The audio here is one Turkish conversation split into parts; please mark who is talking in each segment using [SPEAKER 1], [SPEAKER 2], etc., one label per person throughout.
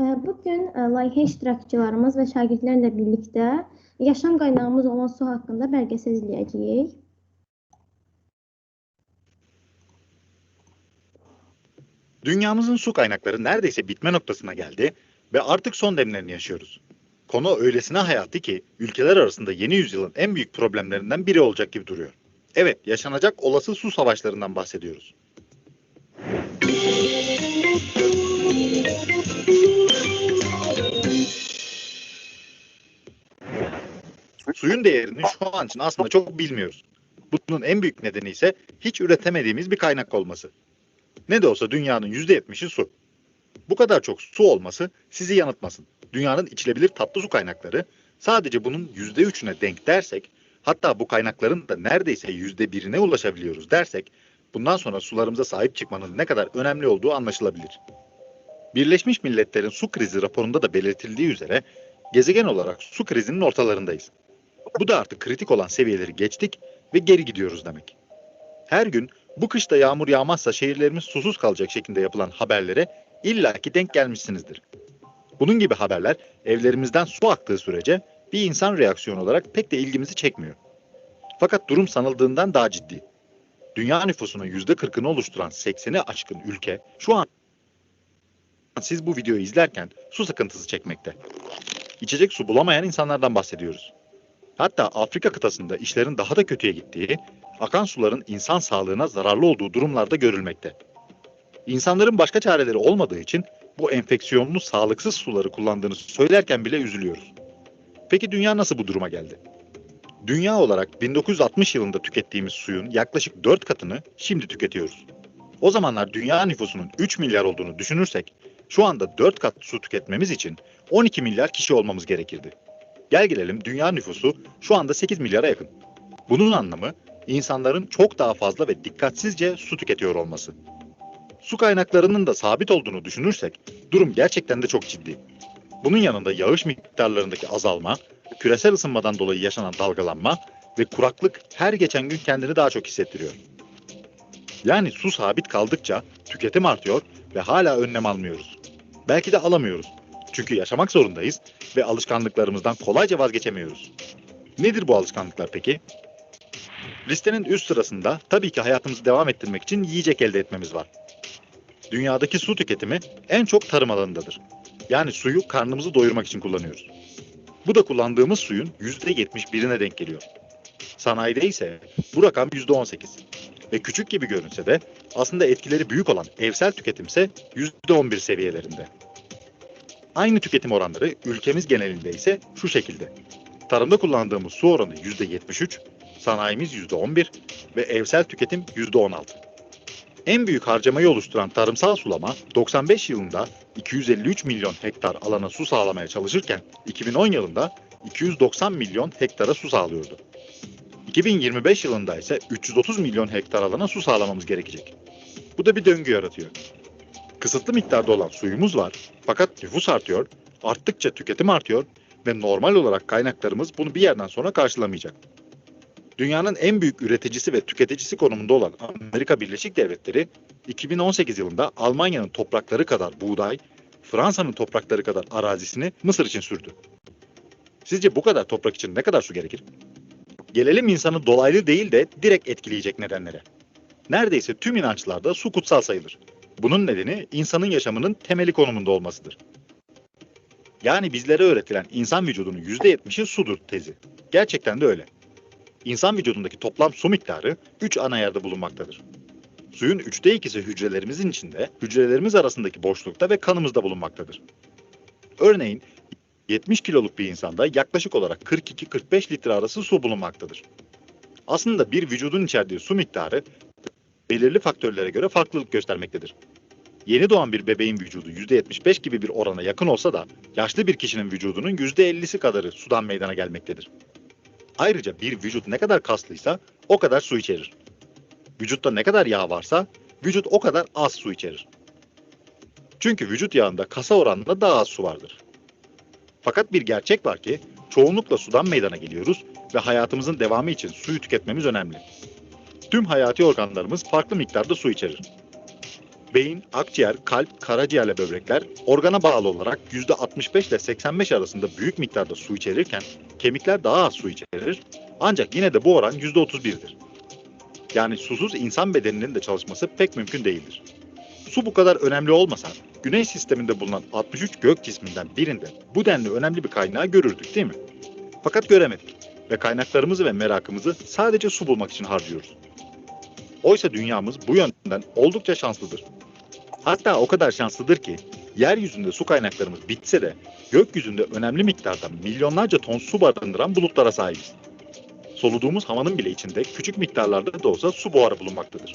[SPEAKER 1] Ee, Bugün e, layihə iştirakçılarımız və şagirdlərlə birlikdə yaşam qaynağımız olan su haqqında bəlgəsəl izləyəcəyik.
[SPEAKER 2] Dünyamızın su kaynakları neredeyse bitme noktasına geldi ve artık son demlerini yaşıyoruz. Konu öylesine hayati ki ülkeler arasında yeni yüzyılın en büyük problemlerinden biri olacak gibi duruyor. Evet, yaşanacak olası su savaşlarından bahsediyoruz. Suyun değerini şu an için aslında çok bilmiyoruz. Bunun en büyük nedeni ise hiç üretemediğimiz bir kaynak olması. Ne de olsa dünyanın %70'i su. Bu kadar çok su olması sizi yanıltmasın. Dünyanın içilebilir tatlı su kaynakları sadece bunun %3'üne denk dersek, hatta bu kaynakların da neredeyse %1'ine ulaşabiliyoruz dersek, bundan sonra sularımıza sahip çıkmanın ne kadar önemli olduğu anlaşılabilir. Birleşmiş Milletler'in su krizi raporunda da belirtildiği üzere gezegen olarak su krizinin ortalarındayız. Bu da artık kritik olan seviyeleri geçtik ve geri gidiyoruz demek. Her gün bu kışta yağmur yağmazsa şehirlerimiz susuz kalacak şeklinde yapılan haberlere illaki denk gelmişsinizdir. Bunun gibi haberler evlerimizden su aktığı sürece bir insan reaksiyonu olarak pek de ilgimizi çekmiyor. Fakat durum sanıldığından daha ciddi. Dünya nüfusunun %40'ını oluşturan 80'i aşkın ülke şu an siz bu videoyu izlerken su sıkıntısı çekmekte. İçecek su bulamayan insanlardan bahsediyoruz. Hatta Afrika kıtasında işlerin daha da kötüye gittiği, akan suların insan sağlığına zararlı olduğu durumlarda görülmekte. İnsanların başka çareleri olmadığı için bu enfeksiyonlu sağlıksız suları kullandığını söylerken bile üzülüyoruz. Peki dünya nasıl bu duruma geldi? Dünya olarak 1960 yılında tükettiğimiz suyun yaklaşık 4 katını şimdi tüketiyoruz. O zamanlar dünya nüfusunun 3 milyar olduğunu düşünürsek, şu anda 4 kat su tüketmemiz için 12 milyar kişi olmamız gerekirdi. Gel gelelim dünya nüfusu şu anda 8 milyara yakın. Bunun anlamı insanların çok daha fazla ve dikkatsizce su tüketiyor olması. Su kaynaklarının da sabit olduğunu düşünürsek durum gerçekten de çok ciddi. Bunun yanında yağış miktarlarındaki azalma, küresel ısınmadan dolayı yaşanan dalgalanma ve kuraklık her geçen gün kendini daha çok hissettiriyor. Yani su sabit kaldıkça tüketim artıyor ve hala önlem almıyoruz. Belki de alamıyoruz. Çünkü yaşamak zorundayız ve alışkanlıklarımızdan kolayca vazgeçemiyoruz. Nedir bu alışkanlıklar peki? Listenin üst sırasında tabii ki hayatımızı devam ettirmek için yiyecek elde etmemiz var. Dünyadaki su tüketimi en çok tarım alanındadır. Yani suyu karnımızı doyurmak için kullanıyoruz. Bu da kullandığımız suyun %71'ine denk geliyor. Sanayide ise bu rakam %18. Ve küçük gibi görünse de aslında etkileri büyük olan evsel tüketimse %11 seviyelerinde. Aynı tüketim oranları ülkemiz genelinde ise şu şekilde. Tarımda kullandığımız su oranı %73, sanayimiz %11 ve evsel tüketim %16. En büyük harcamayı oluşturan tarımsal sulama 95 yılında 253 milyon hektar alana su sağlamaya çalışırken 2010 yılında 290 milyon hektara su sağlıyordu. 2025 yılında ise 330 milyon hektar alana su sağlamamız gerekecek. Bu da bir döngü yaratıyor. Kısıtlı miktarda olan suyumuz var fakat nüfus artıyor, arttıkça tüketim artıyor ve normal olarak kaynaklarımız bunu bir yerden sonra karşılamayacak. Dünyanın en büyük üreticisi ve tüketicisi konumunda olan Amerika Birleşik Devletleri 2018 yılında Almanya'nın toprakları kadar buğday, Fransa'nın toprakları kadar arazisini Mısır için sürdü. Sizce bu kadar toprak için ne kadar su gerekir? Gelelim insanı dolaylı değil de direkt etkileyecek nedenlere. Neredeyse tüm inançlarda su kutsal sayılır. Bunun nedeni insanın yaşamının temeli konumunda olmasıdır. Yani bizlere öğretilen insan vücudunun %70'i sudur tezi. Gerçekten de öyle. İnsan vücudundaki toplam su miktarı 3 ana yerde bulunmaktadır. Suyun üçte ikisi hücrelerimizin içinde, hücrelerimiz arasındaki boşlukta ve kanımızda bulunmaktadır. Örneğin 70 kiloluk bir insanda yaklaşık olarak 42-45 litre arası su bulunmaktadır. Aslında bir vücudun içerdiği su miktarı belirli faktörlere göre farklılık göstermektedir. Yeni doğan bir bebeğin vücudu %75 gibi bir orana yakın olsa da yaşlı bir kişinin vücudunun %50'si kadarı sudan meydana gelmektedir. Ayrıca bir vücut ne kadar kaslıysa o kadar su içerir. Vücutta ne kadar yağ varsa vücut o kadar az su içerir. Çünkü vücut yağında kasa oranında daha az su vardır. Fakat bir gerçek var ki çoğunlukla sudan meydana geliyoruz ve hayatımızın devamı için suyu tüketmemiz önemli. Tüm hayati organlarımız farklı miktarda su içerir. Beyin, akciğer, kalp, karaciğerle böbrekler organa bağlı olarak %65 ile 85 arasında büyük miktarda su içerirken kemikler daha az su içerir ancak yine de bu oran %31'dir. Yani susuz insan bedeninin de çalışması pek mümkün değildir. Su bu kadar önemli olmasa Güneş sisteminde bulunan 63 gök cisminden birinde bu denli önemli bir kaynağı görürdük değil mi? Fakat göremedik ve kaynaklarımızı ve merakımızı sadece su bulmak için harcıyoruz. Oysa dünyamız bu yönden oldukça şanslıdır. Hatta o kadar şanslıdır ki yeryüzünde su kaynaklarımız bitse de gökyüzünde önemli miktarda milyonlarca ton su barındıran bulutlara sahibiz. Soluduğumuz havanın bile içinde küçük miktarlarda da olsa su buharı bulunmaktadır.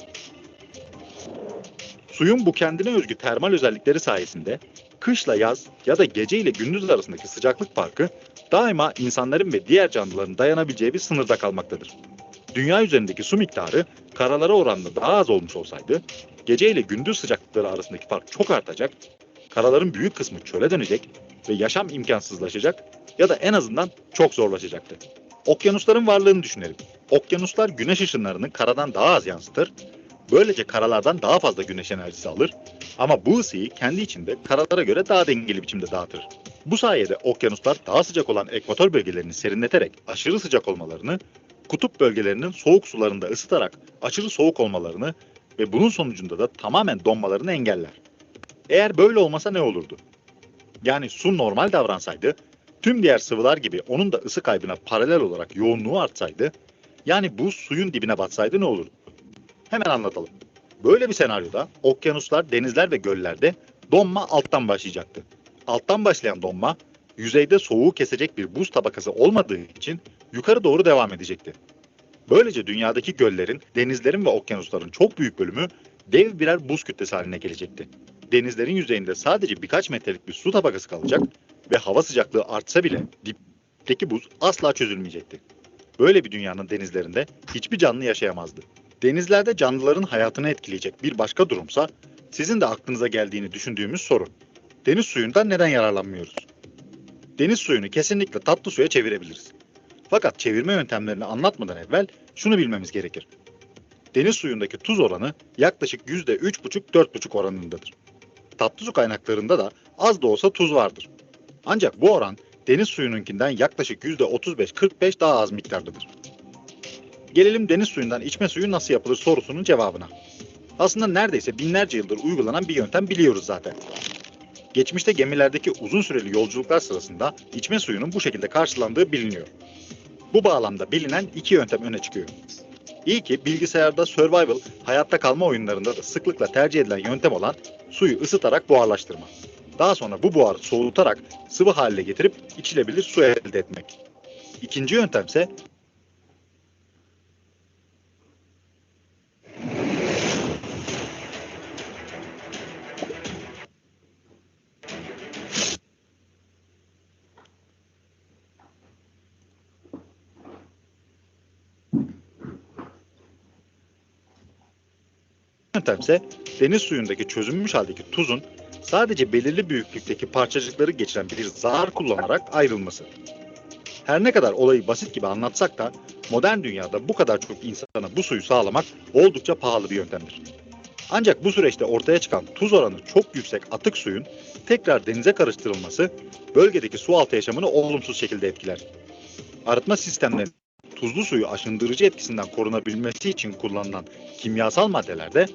[SPEAKER 2] Suyun bu kendine özgü termal özellikleri sayesinde kışla yaz ya da gece ile gündüz arasındaki sıcaklık farkı daima insanların ve diğer canlıların dayanabileceği bir sınırda kalmaktadır. Dünya üzerindeki su miktarı karalara oranla daha az olmuş olsaydı, gece ile gündüz sıcaklıkları arasındaki fark çok artacak, karaların büyük kısmı çöle dönecek ve yaşam imkansızlaşacak ya da en azından çok zorlaşacaktı. Okyanusların varlığını düşünelim. Okyanuslar güneş ışınlarını karadan daha az yansıtır, böylece karalardan daha fazla güneş enerjisi alır ama bu ısıyı kendi içinde karalara göre daha dengeli biçimde dağıtır. Bu sayede okyanuslar daha sıcak olan ekvator bölgelerini serinleterek aşırı sıcak olmalarını, kutup bölgelerinin soğuk sularında ısıtarak aşırı soğuk olmalarını ve bunun sonucunda da tamamen donmalarını engeller. Eğer böyle olmasa ne olurdu? Yani su normal davransaydı, tüm diğer sıvılar gibi onun da ısı kaybına paralel olarak yoğunluğu artsaydı, yani bu suyun dibine batsaydı ne olurdu? Hemen anlatalım. Böyle bir senaryoda okyanuslar, denizler ve göllerde donma alttan başlayacaktı. Alttan başlayan donma, yüzeyde soğuğu kesecek bir buz tabakası olmadığı için yukarı doğru devam edecekti. Böylece dünyadaki göllerin, denizlerin ve okyanusların çok büyük bölümü dev birer buz kütlesi haline gelecekti. Denizlerin yüzeyinde sadece birkaç metrelik bir su tabakası kalacak ve hava sıcaklığı artsa bile dipteki buz asla çözülmeyecekti. Böyle bir dünyanın denizlerinde hiçbir canlı yaşayamazdı. Denizlerde canlıların hayatını etkileyecek bir başka durumsa sizin de aklınıza geldiğini düşündüğümüz soru. Deniz suyundan neden yararlanmıyoruz? Deniz suyunu kesinlikle tatlı suya çevirebiliriz. Fakat çevirme yöntemlerini anlatmadan evvel şunu bilmemiz gerekir. Deniz suyundaki tuz oranı yaklaşık %3,5-4,5 oranındadır. Tatlı su kaynaklarında da az da olsa tuz vardır. Ancak bu oran deniz suyununkinden yaklaşık %35-45 daha az miktardadır. Gelelim deniz suyundan içme suyu nasıl yapılır sorusunun cevabına. Aslında neredeyse binlerce yıldır uygulanan bir yöntem biliyoruz zaten. Geçmişte gemilerdeki uzun süreli yolculuklar sırasında içme suyunun bu şekilde karşılandığı biliniyor. Bu bağlamda bilinen iki yöntem öne çıkıyor. İlki bilgisayarda survival, hayatta kalma oyunlarında da sıklıkla tercih edilen yöntem olan suyu ısıtarak buharlaştırma. Daha sonra bu buharı soğutarak sıvı haline getirip içilebilir su elde etmek. İkinci yöntemse yöntemse deniz suyundaki çözünmüş haldeki tuzun sadece belirli büyüklükteki parçacıkları geçiren bir zar kullanarak ayrılması. Her ne kadar olayı basit gibi anlatsak da modern dünyada bu kadar çok insana bu suyu sağlamak oldukça pahalı bir yöntemdir. Ancak bu süreçte ortaya çıkan tuz oranı çok yüksek atık suyun tekrar denize karıştırılması bölgedeki su altı yaşamını olumsuz şekilde etkiler. Arıtma sistemlerinin tuzlu suyu aşındırıcı etkisinden korunabilmesi için kullanılan kimyasal maddeler de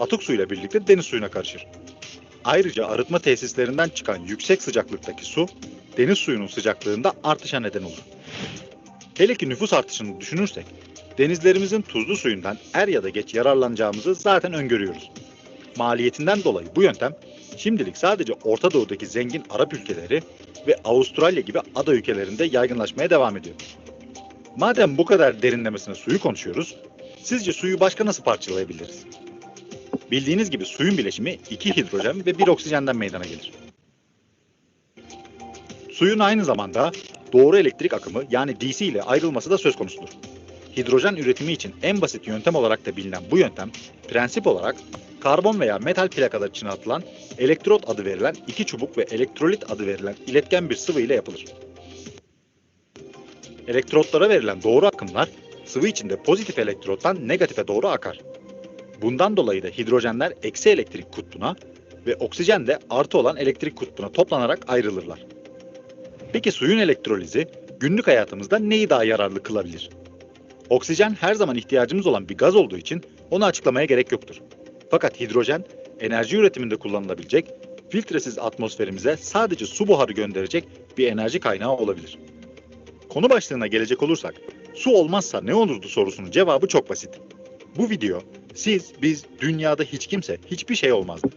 [SPEAKER 2] atık suyla birlikte deniz suyuna karışır. Ayrıca arıtma tesislerinden çıkan yüksek sıcaklıktaki su deniz suyunun sıcaklığında artışa neden olur. Hele ki nüfus artışını düşünürsek denizlerimizin tuzlu suyundan er ya da geç yararlanacağımızı zaten öngörüyoruz. Maliyetinden dolayı bu yöntem şimdilik sadece Orta Doğu'daki zengin Arap ülkeleri ve Avustralya gibi ada ülkelerinde yaygınlaşmaya devam ediyor. Madem bu kadar derinlemesine suyu konuşuyoruz, sizce suyu başka nasıl parçalayabiliriz? Bildiğiniz gibi suyun bileşimi iki hidrojen ve bir oksijenden meydana gelir. Suyun aynı zamanda doğru elektrik akımı yani DC ile ayrılması da söz konusudur. Hidrojen üretimi için en basit yöntem olarak da bilinen bu yöntem, prensip olarak karbon veya metal plakalar için atılan elektrot adı verilen iki çubuk ve elektrolit adı verilen iletken bir sıvı ile yapılır. Elektrotlara verilen doğru akımlar sıvı içinde pozitif elektrottan negatife doğru akar. Bundan dolayı da hidrojenler eksi elektrik kutbuna ve oksijen de artı olan elektrik kutbuna toplanarak ayrılırlar. Peki suyun elektrolizi günlük hayatımızda neyi daha yararlı kılabilir? Oksijen her zaman ihtiyacımız olan bir gaz olduğu için onu açıklamaya gerek yoktur. Fakat hidrojen enerji üretiminde kullanılabilecek, filtresiz atmosferimize sadece su buharı gönderecek bir enerji kaynağı olabilir. Konu başlığına gelecek olursak, su olmazsa ne olurdu sorusunun cevabı çok basit. Bu video, siz, biz, dünyada hiç kimse, hiçbir şey olmazdı.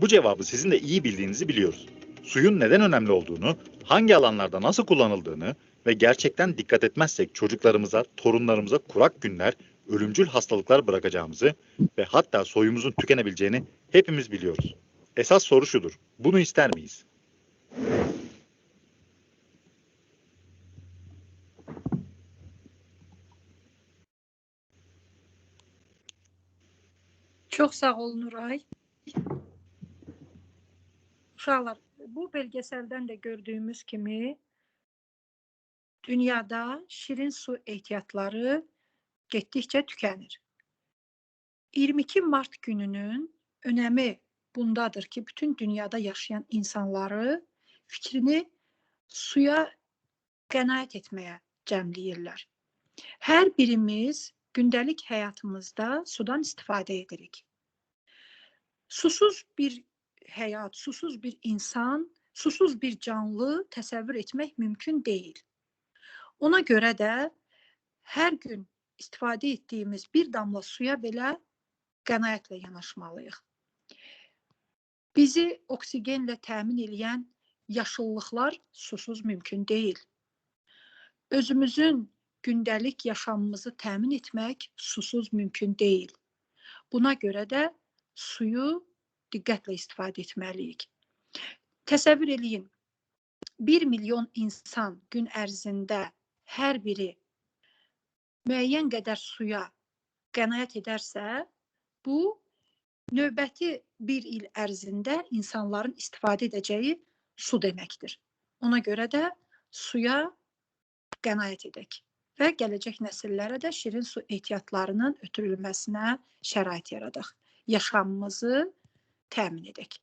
[SPEAKER 2] Bu cevabı sizin de iyi bildiğinizi biliyoruz. Suyun neden önemli olduğunu, hangi alanlarda nasıl kullanıldığını ve gerçekten dikkat etmezsek çocuklarımıza, torunlarımıza kurak günler, ölümcül hastalıklar bırakacağımızı ve hatta soyumuzun tükenebileceğini hepimiz biliyoruz. Esas soru şudur. Bunu ister miyiz?
[SPEAKER 3] Çox sağ ol Nuray. Uşaqlar, bu belgesəldən də gördüyümüz kimi dünyada şirin su ehtiyatları getdikcə tükənir. 22 mart gününün önəmi bundadır ki, bütün dünyada yaşayan insanları fikrini suya qənaət etməyə cəmləyirlər. Hər birimiz gündəlik həyatımızda sudan istifadə edirik. Susuz bir həyat, susuz bir insan, susuz bir canlı təsəvvür etmək mümkün deyil. Ona görə də hər gün istifadə etdiyimiz bir damla suya belə qənaətlə yanaşmalıyıq. Bizi oksigenlə təmin edən yaşıllıqlar susuz mümkün deyil. Özümüzün gündəlik yaşamımızı təmin etmək susuz mümkün deyil. Buna görə də suyu diqqətlə istifadə etməliyik. Təsəvvür eləyin. 1 milyon insan gün ərzində hər biri müəyyən qədər suya qənaət edərsə, bu növbəti bir il ərzində insanların istifadə edəcəyi su deməkdir. Ona görə də suya qənaət edək və gələcək nəsillərə də şirin su ehtiyatlarının ötürülməsinə şərait yaradaq. Yaşamımızı təmin edək.